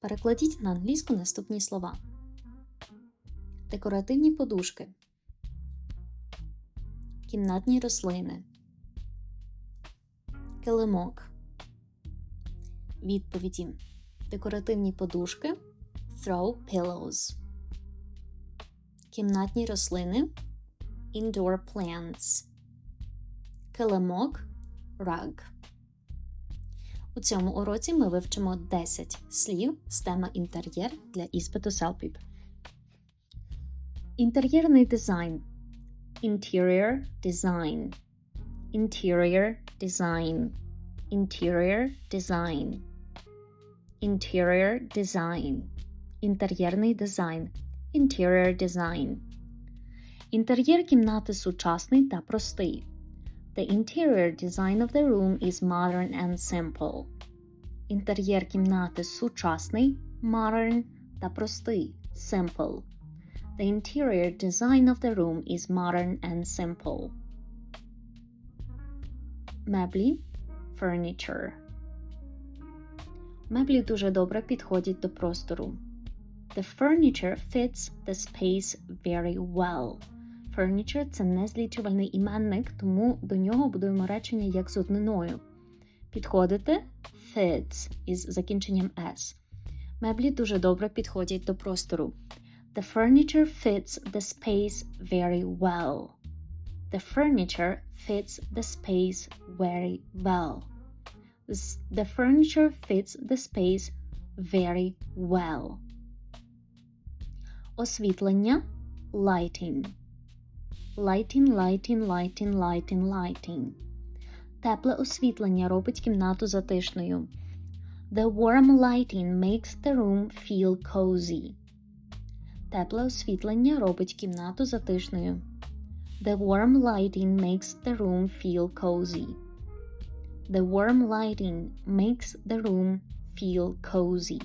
Перекладіть на англійську наступні слова: декоративні подушки, кімнатні рослини, килимок. Відповіді: декоративні подушки. Throw pillows, кімнатні рослини. Indoor plants, килимок. Rug. У цьому уроці ми вивчимо 10 слів з теми інтер'єр для іспиту Селпіп. Інтер'єрний дизайн. Interior design. Interior design. Interior design. Interior design. Інтер'єрний дизайн. Interior design. Інтер'єр кімнати сучасний та простий. The interior design of the room is modern and simple. Інтер'єр кімнати сучасний, modern та простий, simple. The interior design of the room is modern and simple. Меблі furniture. Меблі дуже добре підходять до простору. The furniture fits the space very well. Furniture – це незлічувальний іменник, тому до нього будуємо речення як з одниною. Підходите fits із закінченням s. Меблі дуже добре підходять до простору. The furniture fits the space very well. The furniture fits the space very well. The furniture fits the space very well. Освітлення lighting. Lighting, lighting, lighting, lighting, lighting. Тепле освітлення робить кімнату затишною. The warm lighting makes the room feel cozy. Тепле освітлення робить кімнату затишною. The warm lighting makes the room feel cozy. The warm lighting makes the room feel cozy.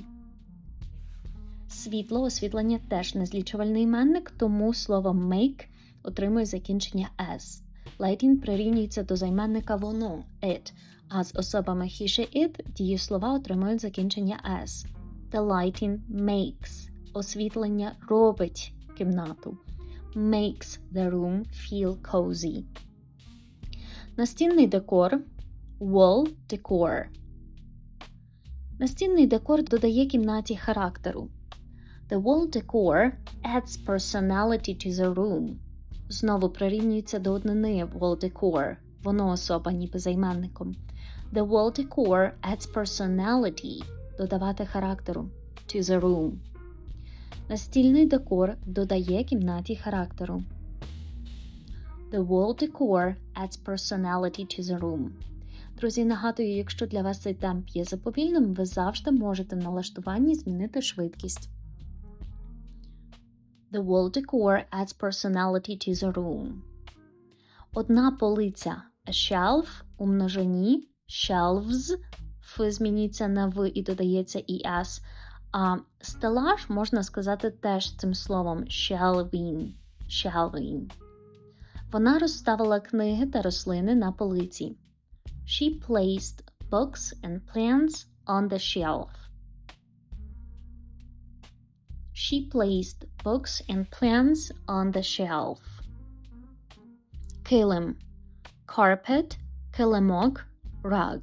Світло освітлення теж незлічувальний іменник, тому слово make отримує закінчення s. Lighting прирівнюється до займенника воно it, а з особами he, she, it дієслова отримують закінчення s. The lighting makes освітлення робить кімнату. Makes the room feel cozy. Настінний декор wall decor. Настінний декор додає кімнаті характеру. The wall decor adds personality to the room. Знову прирівнюється до однини wall decor. Воно особа ніби займенником. The wall decor adds personality – додавати характеру to the room. Настільний декор додає кімнаті характеру. The wall decor adds personality to the room. Друзі, нагадую, якщо для вас цей темп є заповільним, ви завжди можете в налаштуванні змінити швидкість. The wall decor adds personality to the room. Одна полиця a shelf у множині shelves Ф змінюється на В і додається ES. А стелаж можна сказати теж цим словом shelving. shelving. Вона розставила книги та рослини на полиці. She placed books and plants on the shelf. She placed books and plants on the shelf. Килим. Carpet, килимок, rug.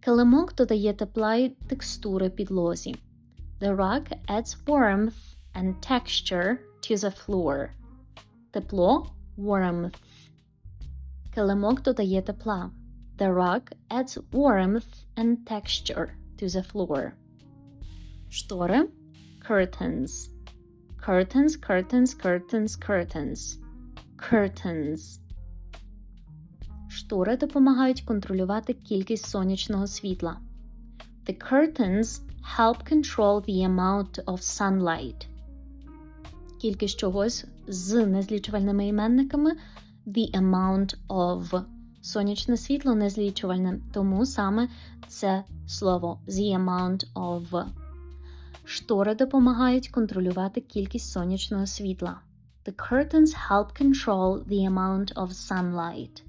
Килимок додає тепла й текстури підлозі. The rug adds warmth and texture to the floor. Тепло warmth. Килимок додає тепла. The rug adds warmth and texture to the floor. Штори curtains. Curtains, curtains, curtains, curtains. Curtains. Штори допомагають контролювати кількість сонячного світла. The curtains help control the amount of sunlight. Кількість чогось з незлічувальними іменниками the amount of. Сонячне світло незлічувальне, тому саме це слово the amount of. Штори допомагають контролювати кількість сонячного світла. The curtains help control the amount of sunlight.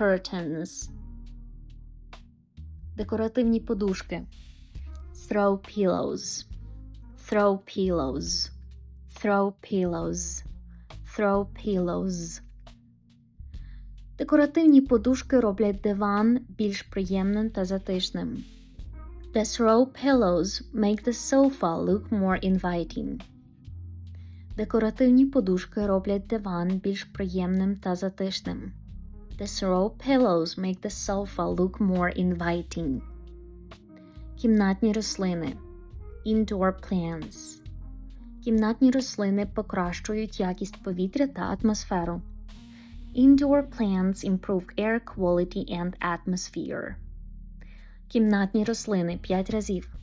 Curtains. Декоративні подушки. Throw pillows. Throw pillows. Throw pillows. Throw pillows. Декоративні подушки роблять диван більш приємним та затишним. The throw pillows make the sofa look more inviting. Декоративні подушки роблять диван більш приємним та затишним. The throw pillows make the sofa look more inviting. Кімнатні рослини. Indoor plants. Кімнатні рослини покращують якість повітря та атмосферу. Indoor plants improve air quality and atmosphere. Кімнатні рослини 5 разів.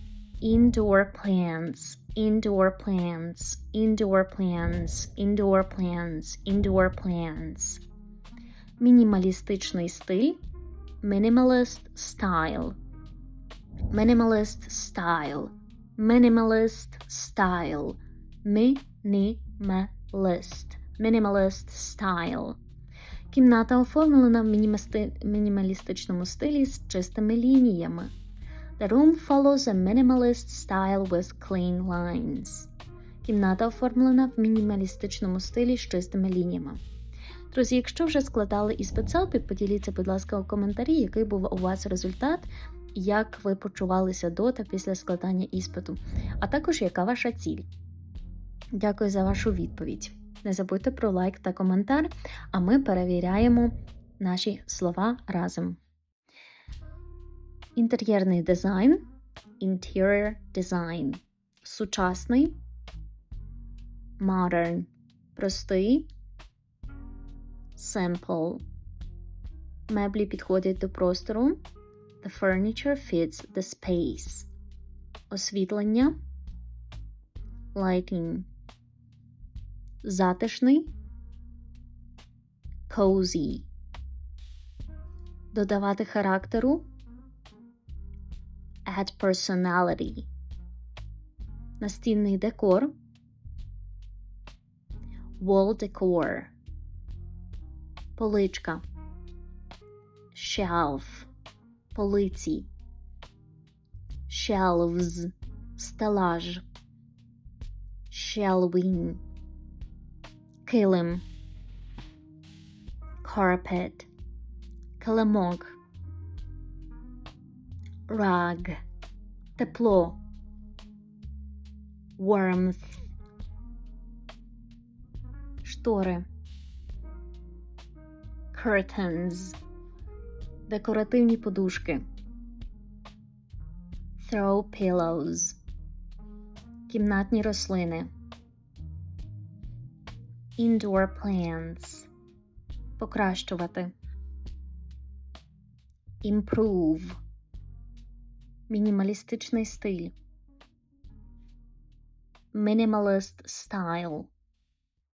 Indoor plants, indoor plants, indoor plants, indoor plants, indoor plants. Мінімалістичний стиль. Minimalist style. Minimalist style. Minimalist style. Minimalist. Minimalist style. Кімната оформлена в мінімалістичному стилі з чистими лініями. The room follows a minimalist style with clean lines. Кімната оформлена в мінімалістичному стилі з чистими лініями. Друзі, якщо вже складали іспит селфі, поділіться, будь ласка, у коментарі, який був у вас результат, як ви почувалися до та після складання іспиту, а також яка ваша ціль. Дякую за вашу відповідь. Не забудьте про лайк та коментар, а ми перевіряємо наші слова разом. Інтер'єрний дизайн. Interior design. Сучасний. Modern. Простий. Simple. Меблі підходять до простору. The furniture fits the space. Освітлення. Lighting. Затишний. Cozy. Додавати характеру. Add personality. Настінний декор. Wall decor. Поличка. Shelf. Полиці. Shelves. Стелаж. Shelving. Килим. Carpet. Килимок. Rug. Тепло. Warmth. Штори. Curtains. Декоративні подушки. Throw pillows. Кімнатні рослини. Indoor plants. Покращувати. Improve. Мінімалістичний стиль. Minimalist style.